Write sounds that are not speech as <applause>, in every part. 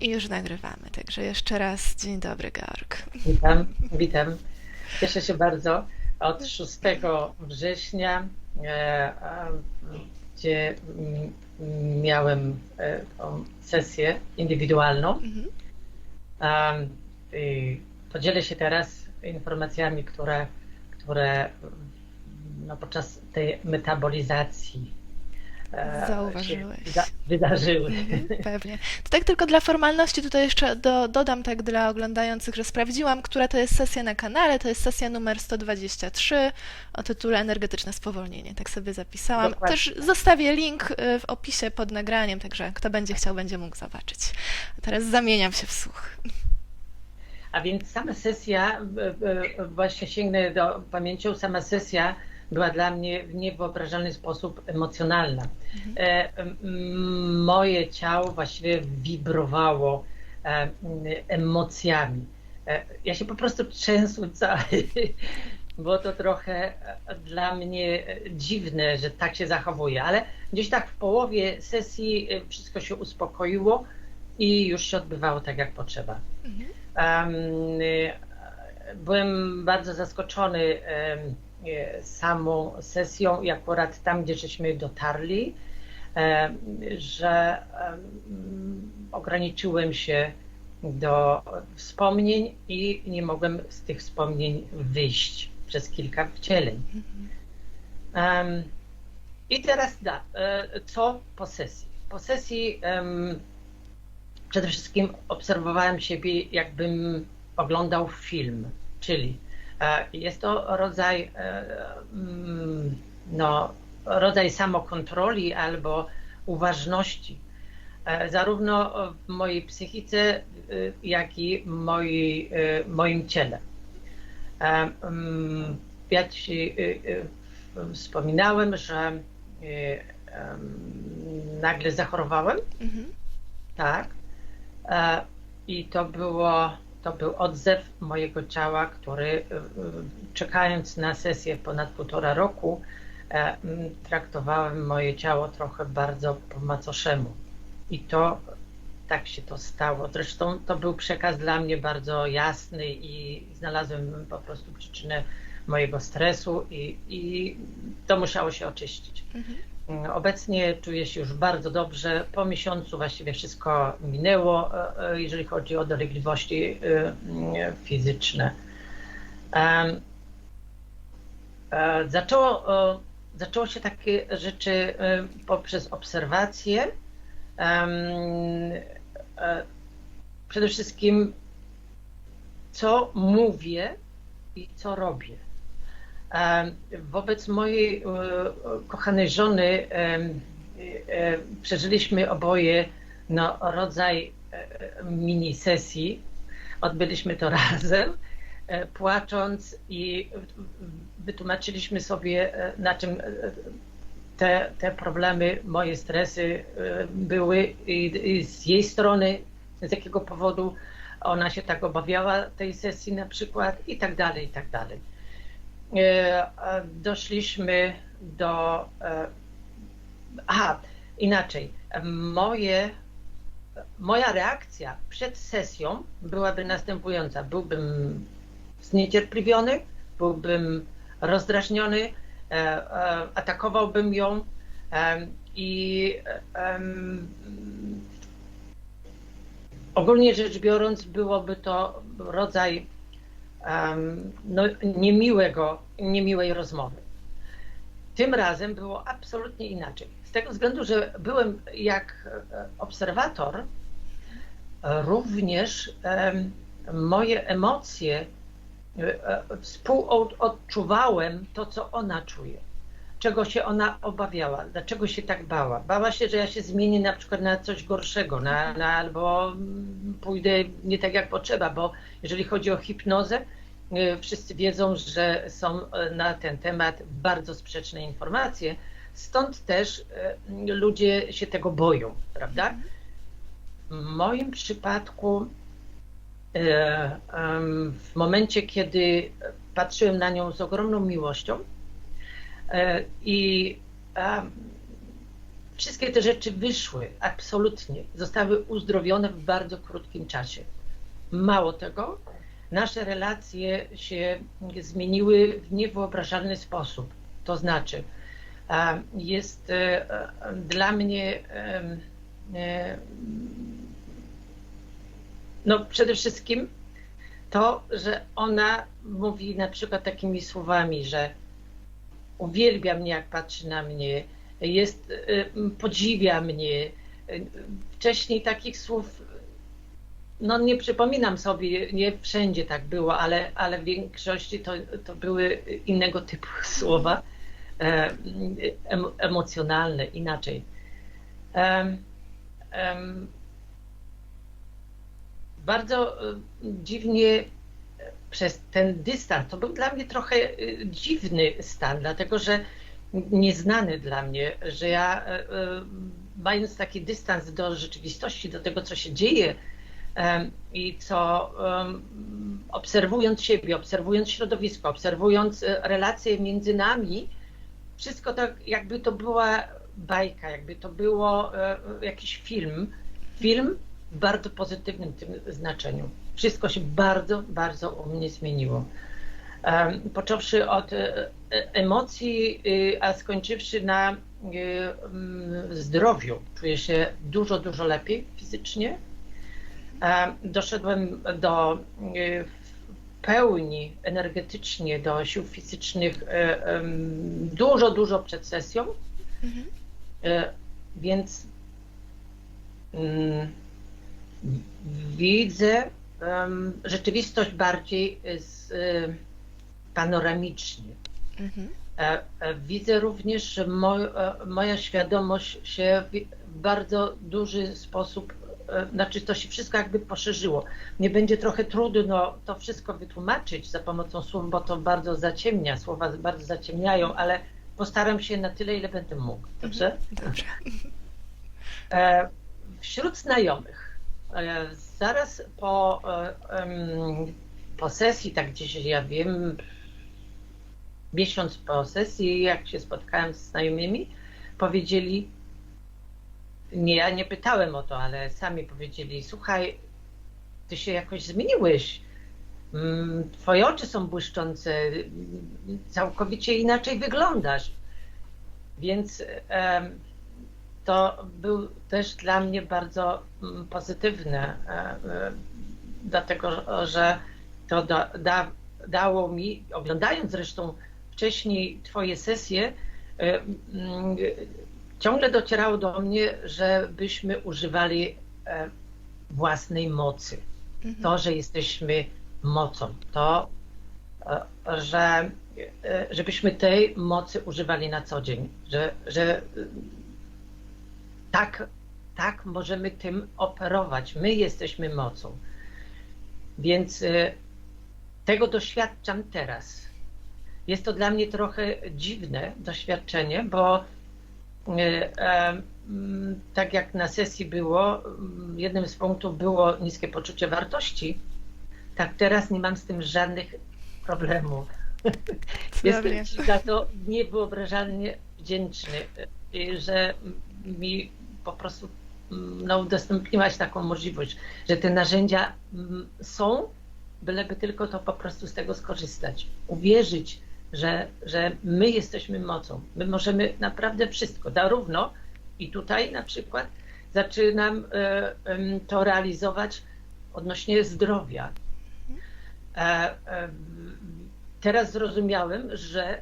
I już nagrywamy, także jeszcze raz dzień dobry, Georg. Witam, witam. Cieszę się bardzo. Od 6 września, e, gdzie miałem e, sesję indywidualną, Mhm. podzielę się teraz informacjami, które, które no, podczas tej metabolizacji Zauważyłeś. się wyda- wydarzyły. Mhm, Pewnie. To tak tylko dla formalności tutaj jeszcze do, dodam tak dla oglądających, że sprawdziłam, która to jest sesja na kanale. To jest sesja numer 123 o tytule Energetyczne spowolnienie. Tak sobie zapisałam. Dokładnie. Też zostawię link y, w opisie pod nagraniem, także kto będzie chciał, będzie mógł zobaczyć. Teraz zamieniam się w słuch. A więc sama sesja, e, e, właśnie sięgnę do pamięcią, sama sesja była dla mnie w niewyobrażalny sposób emocjonalna. E, m, Moje ciało właściwie wibrowało e, emocjami. E, Ja się po prostu trzęsłem cały. <laughs> Było to trochę e, dla mnie e, dziwne, że tak się zachowuje, ale gdzieś tak w połowie sesji e, wszystko się uspokoiło i już się odbywało tak, jak potrzeba. Mhm. Y, Byłem bardzo zaskoczony y, samą sesją i akurat tam, gdzie żeśmy dotarli, em, że em, ograniczyłem się do wspomnień i nie mogłem z tych wspomnień wyjść przez kilka wcieleń. Em, I teraz da, e, co po sesji? Po sesji przede wszystkim obserwowałem siebie, jakbym oglądał film, czyli e, jest to rodzaj, e, mm, no, rodzaj samokontroli albo uważności, e, zarówno w mojej psychice, e, jak i moi, e, moim ciele. E, mm, Ja ci e, e, wspominałem, że e, nagle zachorowałem, Mhm. tak. E, I to było, to był odzew mojego ciała, który e, czekając na sesję ponad półtora roku, e, traktowałem moje ciało trochę bardzo po macoszemu. I to tak się to stało. Zresztą to był przekaz dla mnie bardzo jasny i znalazłem po prostu przyczynę mojego stresu i, i to musiało się oczyścić. Mhm. Obecnie czuję się już bardzo dobrze. Po miesiącu właściwie wszystko minęło, e, e, jeżeli chodzi o dolegliwości e, fizyczne. Zaczęło, zaczęło się takie rzeczy poprzez obserwacje. Przede wszystkim, co mówię i co robię. Wobec mojej e, kochanej żony e, przeżyliśmy oboje no, rodzaj e, mini sesji. Odbyliśmy to <laughs> razem, płacząc i wytłumaczyliśmy sobie, na czym te, te problemy, moje stresy były i, i z jej strony, z jakiego powodu ona się tak obawiała tej sesji na przykład i tak dalej, i tak dalej. E, Doszliśmy do. e, Aha, inaczej. Moje, moja reakcja przed sesją byłaby następująca. Byłbym zniecierpliwiony, byłbym rozdrażniony, e, atakowałbym ją i ogólnie rzecz biorąc, byłoby to rodzaj no, niemiłego, niemiłej rozmowy. Tym razem było absolutnie inaczej. Z tego względu, że byłem jak e, obserwator, również moje emocje e, e, współodczuwałem to, co ona czuje. Czego się ona obawiała, dlaczego się tak bała. Bała się, że ja się zmienię na przykład na coś gorszego, na, na, albo pójdę nie tak jak potrzeba, bo jeżeli chodzi o hipnozę, y, wszyscy wiedzą, że są y, na ten temat bardzo sprzeczne informacje, stąd też y, ludzie się tego boją, prawda? W moim przypadku w momencie, kiedy patrzyłem na nią z ogromną miłością i em, wszystkie te rzeczy wyszły, absolutnie, zostały uzdrowione w bardzo krótkim czasie. Mało tego, nasze relacje się zmieniły w niewyobrażalny sposób. To znaczy, e, jest e, e, dla mnie e, no przede wszystkim to, że ona mówi na przykład takimi słowami, że uwielbia mnie, jak patrzy na mnie, jest, y, podziwia mnie. Y, Wcześniej takich słów, no nie przypominam sobie, nie wszędzie tak było, ale, ale w większości to, to były innego typu <laughs> słowa, e, em, emocjonalne, inaczej. Bardzo y, dziwnie przez ten dystans, to był dla mnie trochę y, dziwny stan, dlatego że nieznany dla mnie, że ja y, y, mając taki dystans do rzeczywistości, do tego, co się dzieje i co obserwując siebie, obserwując środowisko, obserwując y, relacje między nami, wszystko tak jakby to była bajka, jakby to było e, jakiś film, film w bardzo pozytywnym tym znaczeniu. Wszystko się bardzo, bardzo u mnie zmieniło. Począwszy od e, e, emocji, y, a skończywszy na y, mm, zdrowiu. Czuję się dużo, dużo lepiej fizycznie. Em, Doszedłem do y, pełni energetycznie, do sił fizycznych e, dużo, dużo przed sesją. Mhm. Więc mm, widzę em, rzeczywistość bardziej z, e, panoramicznie. Mhm. E, e, Widzę również, że e, moja świadomość się w bardzo duży sposób, e, znaczy to się wszystko jakby poszerzyło. Nie będzie trochę trudno to wszystko wytłumaczyć za pomocą słów, bo to bardzo zaciemnia, słowa bardzo zaciemniają, ale postaram się na tyle, ile będę mógł. Dobrze? Dobrze. E, Wśród znajomych, e, zaraz po, e, po sesji, tak gdzieś ja wiem, miesiąc po sesji, jak się spotkałem z znajomymi, powiedzieli, nie, ja nie pytałem o to, ale sami powiedzieli, słuchaj, ty się jakoś zmieniłeś, Mm, twoje oczy są błyszczące, całkowicie inaczej wyglądasz. Więc to był też dla mnie bardzo mm, pozytywne, e, dlatego że to da, da, dało mi, oglądając zresztą wcześniej Twoje sesje, e, mm, ciągle docierało do mnie, żebyśmy używali e, własnej mocy. Mhm. To, że jesteśmy mocą, to, że żebyśmy tej mocy używali na co dzień, że, że tak, tak możemy tym operować. My jesteśmy mocą. Więc y, tego doświadczam teraz. Jest to dla mnie trochę dziwne doświadczenie, bo y, e, mm, tak jak na sesji było, mm, jednym z punktów było niskie poczucie wartości, tak teraz nie mam z tym żadnych problemów. <laughs> Jestem za to niewyobrażalnie wdzięczny, y, że mi po prostu mm, no, udostępniłaś taką możliwość, że te narzędzia mm, są, byleby tylko to po prostu z tego skorzystać. Uwierzyć, że, że my jesteśmy mocą. My możemy naprawdę wszystko. Zarówno i tutaj na przykład zaczynam e, to realizować odnośnie zdrowia. E, e, teraz zrozumiałem, że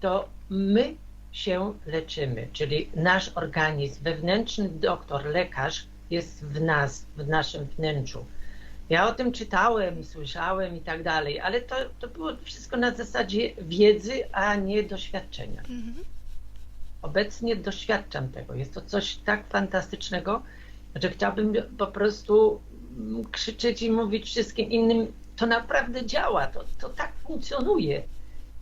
to my się leczymy, czyli nasz organizm, wewnętrzny doktor, lekarz jest w nas, w naszym wnętrzu. Ja o tym czytałem, słyszałem i tak dalej, ale to, to było wszystko na zasadzie wiedzy, a nie doświadczenia. Mhm. Obecnie doświadczam tego. Jest to coś tak fantastycznego, że chciałbym po prostu mm, krzyczeć i mówić wszystkim innym, to naprawdę działa, to, to tak funkcjonuje.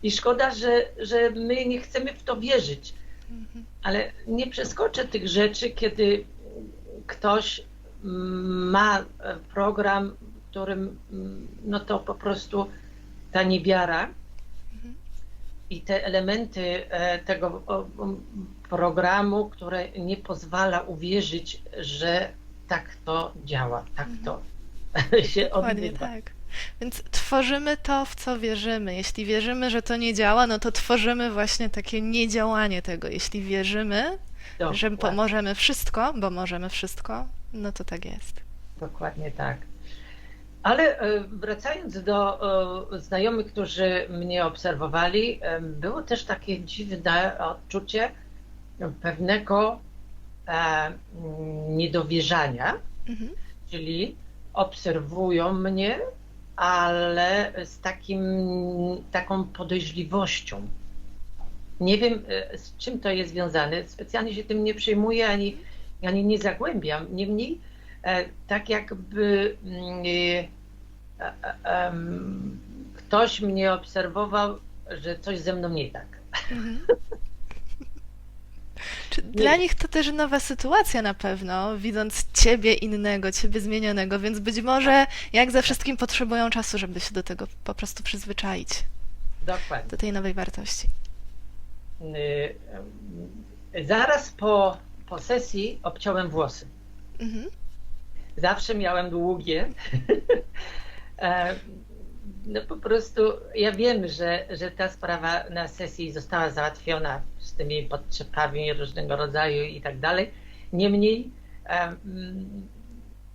I szkoda, że, że my nie chcemy w to wierzyć. Mhm. Ale nie przeskoczę tych rzeczy, kiedy ktoś ma e, program, w którym mm, no to po prostu ta niewiara Mhm. i te elementy e, tego programu, które nie pozwala uwierzyć, że tak to działa, tak to <laughs> się Dokładnie odbywa. tak. Więc tworzymy to, w co wierzymy. Jeśli wierzymy, że to nie działa, no to tworzymy właśnie takie niedziałanie tego. Jeśli wierzymy, że Dokładnie. pomożemy wszystko, bo możemy wszystko, no to tak jest. Dokładnie tak. Ale e, wracając do e, znajomych, którzy mnie obserwowali, e, było też takie dziwne odczucie pewnego mm, niedowierzania, Mhm. czyli obserwują mnie, ale z takim, taką podejrzliwością. Nie wiem, e, z czym to jest związane. Specjalnie się tym nie przejmuję ani, ani nie zagłębiam. Niemniej, e, tak jakby mm, e, ktoś mnie obserwował, że coś ze mną nie tak. Mhm. <laughs> Czy dla nich to też nowa sytuacja na pewno, widząc ciebie innego, ciebie zmienionego, więc być może jak ze wszystkim potrzebują czasu, żeby się do tego po prostu przyzwyczaić, Dokładnie. do tej nowej wartości. Y, Zaraz po, po sesji obciąłem włosy. Mhm. Zawsze miałem długie. <laughs> E, No po prostu ja wiem, że, że ta sprawa na sesji została załatwiona tymi podczepami różnego rodzaju i tak dalej. Niemniej em,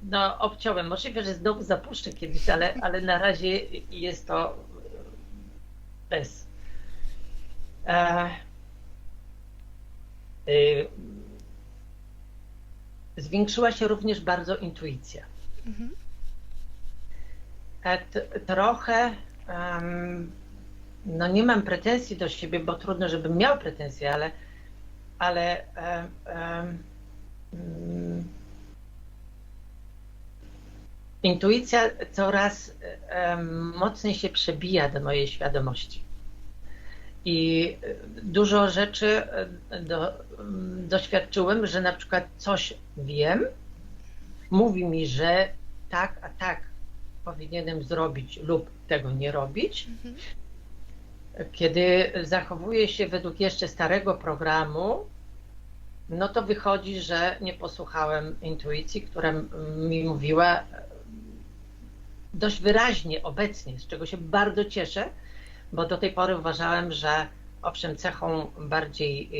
no, obciąłem. Możliwe, że znowu zapuszczę kiedyś, ale, ale na razie jest to bez. E, y, Zwiększyła się również bardzo intuicja. Mhm. E, Trochę, no nie mam pretensji do siebie, bo trudno, żebym miał pretensje, ale, ale mm, intuicja coraz mocniej się przebija do mojej świadomości. I dużo rzeczy do, doświadczyłem, że na przykład coś wiem, mówi mi, że tak, a tak powinienem zrobić lub tego nie robić. Mhm. Kiedy zachowuję się według jeszcze starego programu, no to wychodzi, że nie posłuchałem intuicji, która mi mówiła e, dość wyraźnie obecnie, z czego się bardzo cieszę, bo do tej pory uważałem, że owszem, cechą bardziej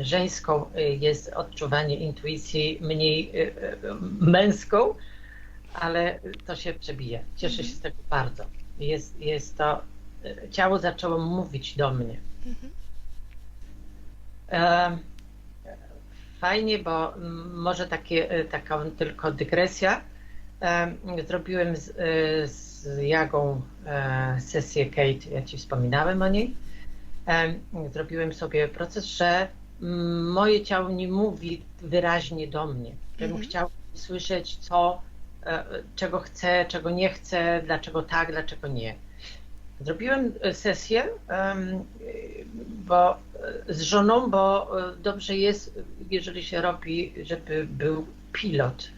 y, żeńską y, jest odczuwanie intuicji, mniej y, męską, ale to się przebija. Cieszę się z tego bardzo. Jest, jest to, ciało zaczęło mówić do mnie. Mhm. E, Fajnie, bo może takie, y, taką tylko dygresja. E, Zrobiłem z, y, z Jagą e, sesję Kate, ja Ci wspominałem o niej. E, Zrobiłem sobie proces, że moje ciało nie mówi wyraźnie do mnie. Żebym Mhm. chciał słyszeć, co, e, czego chcę, czego nie chcę, dlaczego tak, dlaczego nie. Zrobiłem e, sesję bo, e, z żoną, bo e, dobrze jest, jeżeli się robi, żeby był pilot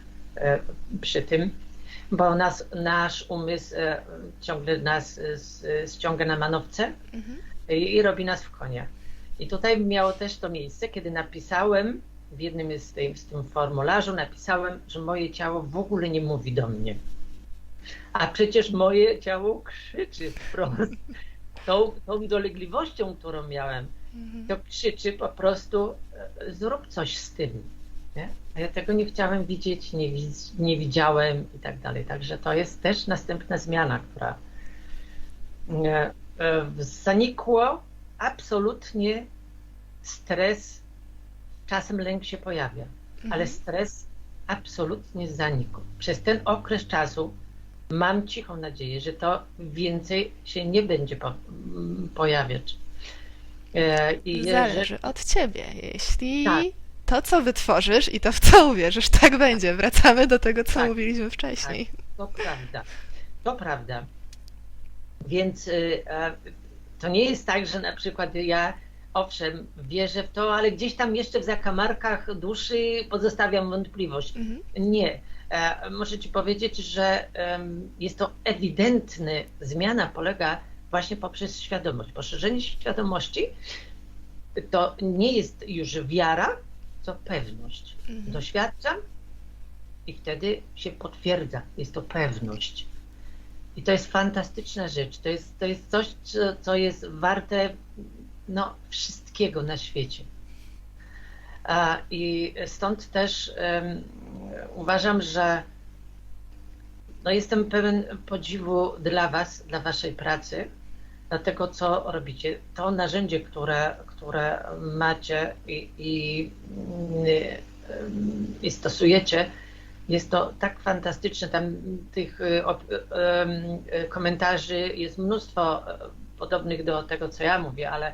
przy tym, bo nas, nasz umysł ciągle nas ściąga na manowce Mhm. i, i robi nas w konia. I tutaj miało też to miejsce, kiedy napisałem w jednym z, tej, z tym formularzu, napisałem, że moje ciało w ogóle nie mówi do mnie. A przecież moje ciało krzyczy wprost. Tą, tą dolegliwością, którą miałem, Mhm. to krzyczy po prostu e, zrób coś z tym. Nie? A ja tego nie chciałem widzieć, nie, nie widziałem i tak dalej. Także to jest też następna zmiana, która e, e, zanikło absolutnie stres, czasem lęk się pojawia, ale Mhm. stres absolutnie zanikł. Przez ten okres czasu mam cichą nadzieję, że to więcej się nie będzie po, m, pojawiać. E, I Zależy od ciebie. Jeśli Tak. to, co wytworzysz i to, w co uwierzysz, tak będzie. Wracamy do tego, co Tak. mówiliśmy wcześniej. To prawda, to prawda. Więc y, e, to nie jest tak, że na przykład ja owszem wierzę w to, ale gdzieś tam jeszcze w zakamarkach duszy pozostawiam wątpliwość. Mhm. Nie. E, Muszę Ci powiedzieć, że jest to ewidentny, zmiana polega właśnie poprzez świadomość. Poszerzenie świadomości to nie jest już wiara, to pewność. Mhm. Doświadczam i wtedy się potwierdza, jest to pewność. I to jest fantastyczna rzecz. To jest, to jest coś, co, co jest warte no, wszystkiego na świecie. A, I stąd też uważam, że no, jestem pełen podziwu dla Was, dla Waszej pracy, dla tego, co robicie. To narzędzie, które, które macie i, i, i stosujecie, jest to tak fantastyczne. Tam tych y, komentarzy jest mnóstwo y, podobnych do tego, co ja mówię, ale,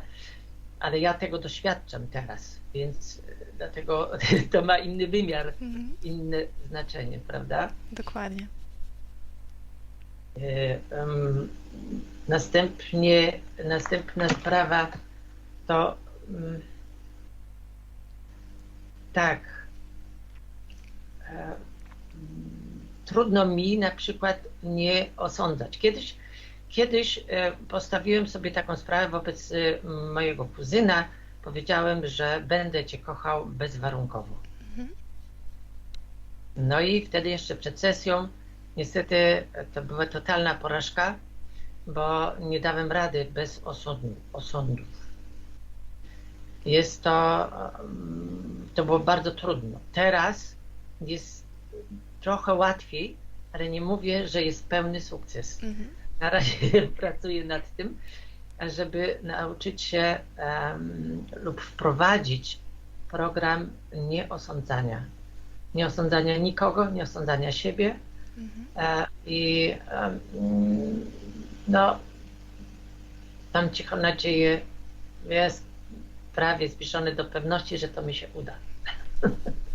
ale ja tego doświadczam teraz, więc dlatego <laughs> to ma inny wymiar, Mhm. inne znaczenie, prawda? Dokładnie. Em, Następnie, następna sprawa to mm, tak. e, Trudno mi na przykład nie osądzać. Kiedyś, kiedyś e, postawiłem sobie taką sprawę wobec e, mojego kuzyna. Powiedziałem, że będę cię kochał bezwarunkowo. Mhm. No i wtedy jeszcze przed sesją, niestety to była totalna porażka, bo nie dałem rady bez osądu, osądów. Jest to, mm, to było bardzo trudno. Teraz jest trochę łatwiej, ale nie mówię, że jest pełny sukces. Mhm. Na razie <laughs> pracuję nad tym, żeby nauczyć się em, lub wprowadzić program nieosądzania. Nieosądzania nikogo, nieosądzania siebie. Mhm. E, I em, no, mam cichą nadzieję, jest prawie zbliżony do pewności, że to mi się uda. <laughs>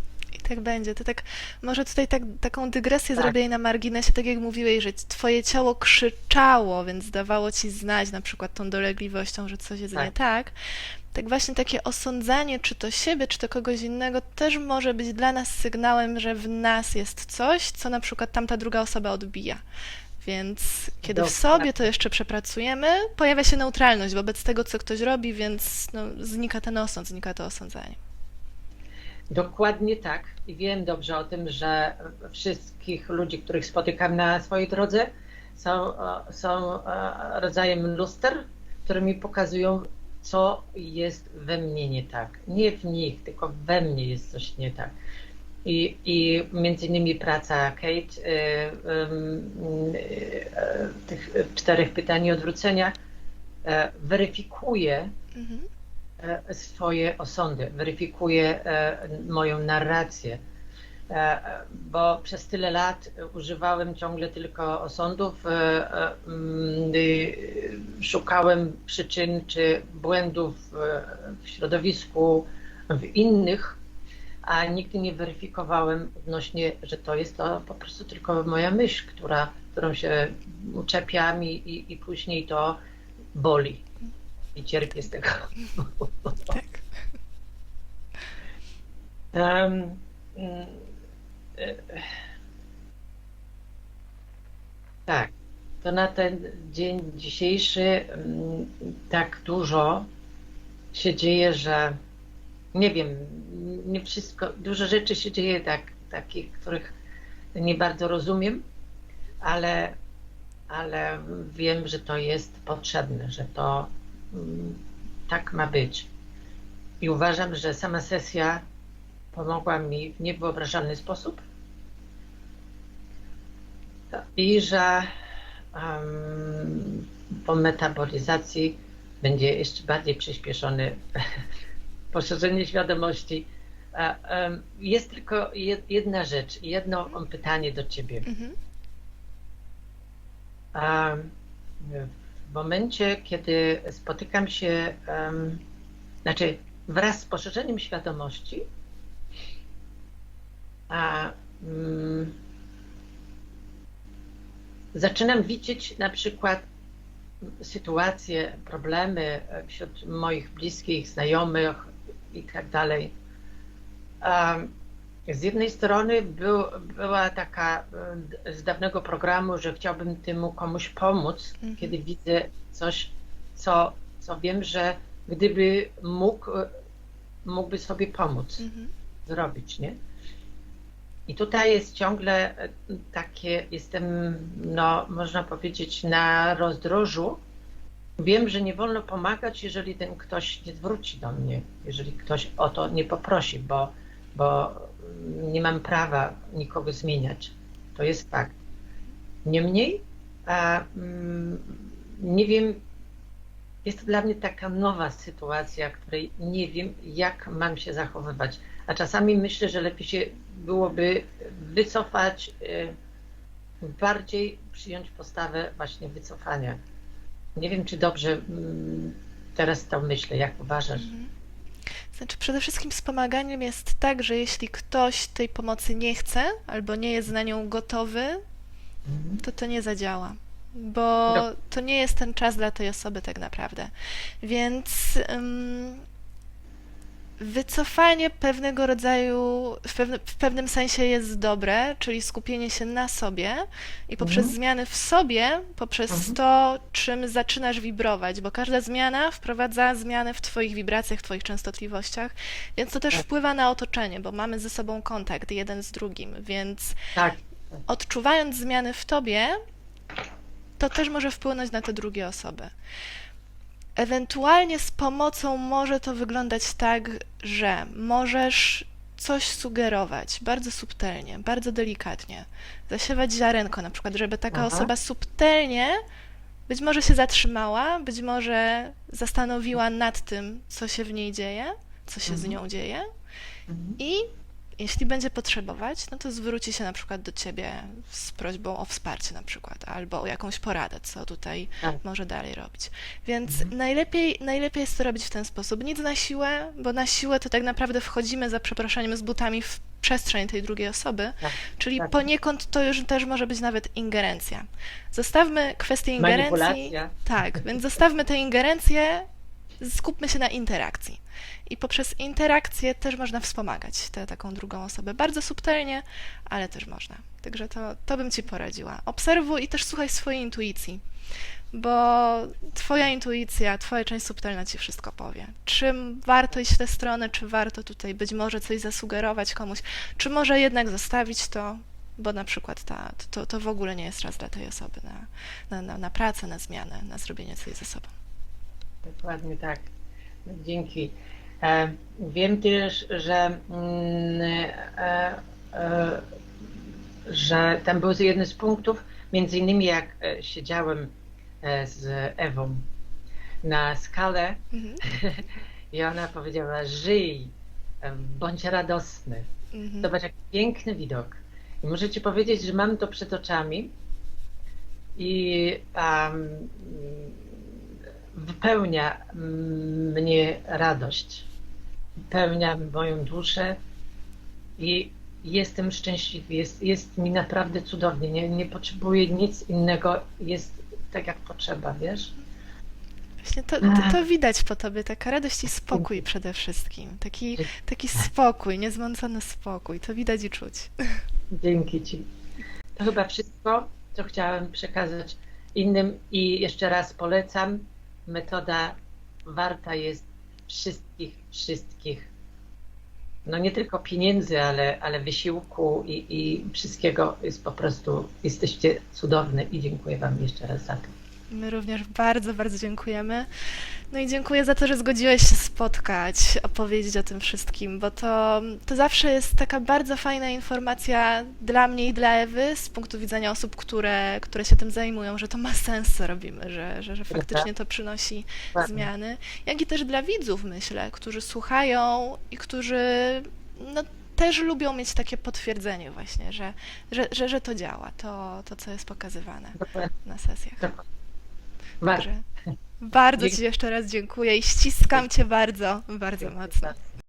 Tak będzie. To tak, może tutaj tak, taką dygresję Tak. zrobię na marginesie, tak jak mówiłeś, że twoje ciało krzyczało, więc dawało ci znać na przykład tą dolegliwością, że coś jest Tak. nie tak. Tak właśnie takie osądzanie, czy to siebie, czy to kogoś innego, też może być dla nas sygnałem, że w nas jest coś, co na przykład tamta druga osoba odbija. Więc kiedy w sobie to jeszcze przepracujemy, pojawia się neutralność wobec tego, co ktoś robi, więc no, znika ten osąd, znika to osądzanie. Dokładnie tak. I wiem dobrze o tym, że wszystkich ludzi, których spotykam na swojej drodze, są, e, są e, rodzajem luster, które mi pokazują, co jest we mnie nie tak. Nie w nich, tylko we mnie jest coś nie tak. I, i między innymi praca Kate, y, ym, y, y, tych czterech pytań i odwrócenia, e, weryfikuje Mhm. E, swoje osądy, weryfikuje e, moją narrację, E, bo przez tyle lat używałem ciągle tylko osądów, mm, y, szukałem przyczyn czy błędów w środowisku, w innych, a nigdy nie weryfikowałem odnośnie, że to jest to po prostu tylko moja myśl, która, którą się uczepiam i, i, i później to boli i cierpię z tego. Tak. E, tak, to na ten dzień dzisiejszy mm, tak dużo się dzieje, że nie wiem, nie wszystko, dużo rzeczy się dzieje tak, takich, których nie bardzo rozumiem, ale, ale wiem, że to jest potrzebne, że to tak ma być. I uważam, że sama sesja pomogła mi w niewyobrażalny sposób i że em, po metabolizacji będzie jeszcze bardziej przyspieszony <laughs> poszerzenie świadomości. Jest tylko jed- jedna rzecz, jedno pytanie do Ciebie. Mhm. Momencie, kiedy spotykam się, em, znaczy wraz z poszerzeniem świadomości, a, mm, zaczynam widzieć na przykład sytuacje, problemy wśród moich bliskich, znajomych i tak dalej. Em, z jednej strony był, była taka e, z dawnego programu, że chciałbym temu komuś pomóc, Mhm. kiedy widzę coś, co, co wiem, że gdyby mógł, e, mógłby sobie pomóc Mhm. zrobić, nie? I tutaj jest ciągle e, takie, jestem, no, można powiedzieć, na rozdrożu. Wiem, że nie wolno pomagać, jeżeli ten ktoś nie zwróci do mnie, jeżeli ktoś o to nie poprosi, bo, bo nie mam prawa nikogo zmieniać. To jest fakt. Niemniej, a, mm, nie wiem, jest to dla mnie taka nowa sytuacja, której nie wiem, jak mam się zachowywać. A czasami myślę, że lepiej się byłoby wycofać, y, bardziej przyjąć postawę właśnie wycofania. Nie wiem, czy dobrze mm, teraz to myślę, jak uważasz? Znaczy, przede wszystkim z pomaganiem jest tak, że jeśli ktoś tej pomocy nie chce albo nie jest na nią gotowy, Mhm. to to nie zadziała, bo No. to nie jest ten czas dla tej osoby tak naprawdę. Więc ym, wycofanie pewnego rodzaju, w, pewne, w pewnym sensie jest dobre, czyli skupienie się na sobie i poprzez Mhm. zmiany w sobie, poprzez Mhm. to, czym zaczynasz wibrować, bo każda zmiana wprowadza zmianę w Twoich wibracjach, w Twoich częstotliwościach, więc to też Tak. wpływa na otoczenie, bo mamy ze sobą kontakt jeden z drugim, więc Tak, odczuwając zmiany w tobie, to też może wpłynąć na te drugie osoby. Ewentualnie z pomocą może to wyglądać tak, że możesz coś sugerować bardzo subtelnie, bardzo delikatnie, zasiewać ziarenko na przykład, żeby taka Aha. osoba subtelnie być może się zatrzymała, być może zastanowiła nad tym, co się w niej dzieje, co się z Mhm. nią dzieje, Mhm. i jeśli będzie potrzebować, no to zwróci się na przykład do ciebie z prośbą o wsparcie na przykład, albo o jakąś poradę, co tutaj Tak. może dalej robić. Więc Mhm. najlepiej, najlepiej jest to robić w ten sposób. Nic na siłę, bo na siłę to tak naprawdę wchodzimy za przeproszeniem z butami w przestrzeń tej drugiej osoby, Tak, czyli tak. poniekąd to już też może być nawet ingerencja. Zostawmy kwestię ingerencji. Tak, więc zostawmy te ingerencje, skupmy się na interakcji. I poprzez interakcję też można wspomagać tę taką drugą osobę. Bardzo subtelnie, ale też można. Także to, to bym Ci poradziła. Obserwuj i też słuchaj swojej intuicji, bo Twoja intuicja, Twoja część subtelna Ci wszystko powie. Czym warto iść w tę stronę, czy warto tutaj być może coś zasugerować komuś, czy może jednak zostawić to, bo na przykład ta, to, to w ogóle nie jest czas dla tej osoby na, na, na, na pracę, na zmianę, na zrobienie coś ze sobą. Dokładnie tak. Dzięki. E, wiem też, że, mm, e, e, że tam był jeden z punktów, między innymi jak siedziałem z Ewą na skale Mhm. <laughs> i ona powiedziała żyj, bądź radosny. Mhm. Zobacz, jaki piękny widok. I muszę Ci powiedzieć, że mam to przed oczami i um, wypełnia mm, mnie radość. Wypełnia moją duszę i jestem szczęśliwy. Jest, jest mi naprawdę cudownie. Nie, nie potrzebuję nic innego. Jest tak, jak potrzeba, wiesz? Właśnie to, to, to widać po tobie, taka radość i spokój przede wszystkim. Taki, taki spokój, niezmącony spokój. To widać i czuć. <laughs> Dzięki Ci. To chyba wszystko, co chciałem przekazać innym i jeszcze raz polecam. Metoda warta jest wszystkich, wszystkich. No nie tylko pieniędzy, ale, ale wysiłku i, i wszystkiego jest po prostu, jesteście cudowne i dziękuję Wam jeszcze raz za to. My również bardzo, bardzo dziękujemy. No i dziękuję za to, że zgodziłeś się spotkać, opowiedzieć o tym wszystkim, bo to, to zawsze jest taka bardzo fajna informacja dla mnie i dla Ewy z punktu widzenia osób, które, które się tym zajmują, że to ma sens, co robimy, że, że, że faktycznie to przynosi Dokładnie. zmiany. Jak i też dla widzów, myślę, którzy słuchają i którzy no, też lubią mieć takie potwierdzenie właśnie, że, że, że, że to działa, to, to, co jest pokazywane Dokładnie. na sesjach. Dokładnie. Także bardzo Ci jeszcze raz dziękuję i ściskam Cię bardzo, bardzo mocno.